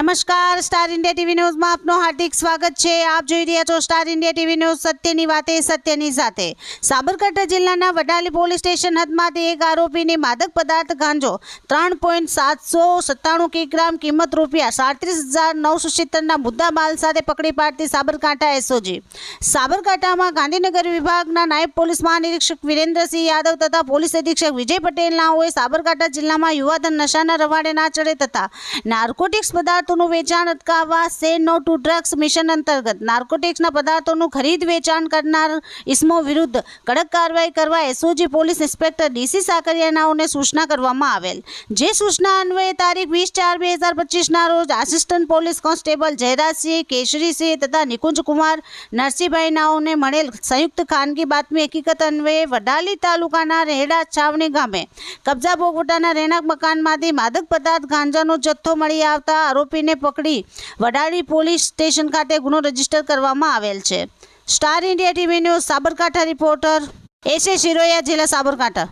નમસ્કાર, star India TV ન્યૂઝમાં આપનું હાર્દિક સ્વાગત છે. આપ જોઈ રહ્યા છો સ્ટાર ઇન્ડિયા ટીવી ન્યૂઝ, સત્યની વાતે, સત્યની સાથે. સાબરકાંઠા જિલ્લાના વડાલી પોલીસ સ્ટેશન હદમાંથી એક આરોપીની માદક પદાર્થ ગાંજો, ત્રણ પોઈન્ટ સાતસો સત્તાણું કિગ્રામ કિંમત રૂપિયા સાડત્રીસ હજાર નવસો સિત્તેરના મુદ્દા માલ સાથે પકડી પાડતી સાબરકાંઠા એસઓજી. સાબરકાંઠામાં ગાંધીનગર વિભાગના નાયબ પોલીસ મહાનિરીક્ષક વિરેન્દ્રસિંહ યાદવ તથા પોલીસ અધિક્ષક વિજય પટેલના હોય સાબરકાંઠા જિલ્લામાં યુવાધન નશાના રવાડે ના ચડે તથા નાર્કોટિક્સ પદાર્થોનું વેચાણ અટકાવવા સે નો ટુ ડ્રગ્સ મિશન અંતર્ગત નાર્કોટિક્સના પદાર્થોનું ખરીદ વેચાણ કરનાર ઇસમો વિરુદ્ધ કડક કાર્યવાહી કરવા એસઓજી, પોલીસ ઇન્સ્પેક્ટર ડીસી સાકરિયાનાઓને સૂચના કરવામાં આવેલ. જે સૂચના અન્વયે તારીખ વીસ ચાર બે હજાર પચીસના રોજ assistant police constable Jayrajsinh, Kesharisinh તથા નિકુંજ કુમાર નરસિંહભાઈ નાઓને મળેલ સંયુક્ત ખાનગી બાતમી હકીકત અન્વયે વડાલી તાલુકાના રહેડા છાવણી ગામે કબજા ભોગવટાના રહેણાંક મકાનમાંથી માદક પદાર્થ ગાંજાનો જથ્થો મળી આવતા આરોપીને પકડી વડાળી પોલીસ સ્ટેશન ખાતે ગુનો રજિસ્ટર કરવામાં આવેલ છે. Star India TV News Sabarkantha reporter S A Shiroya, જિલ્લા સાબરકાંઠા.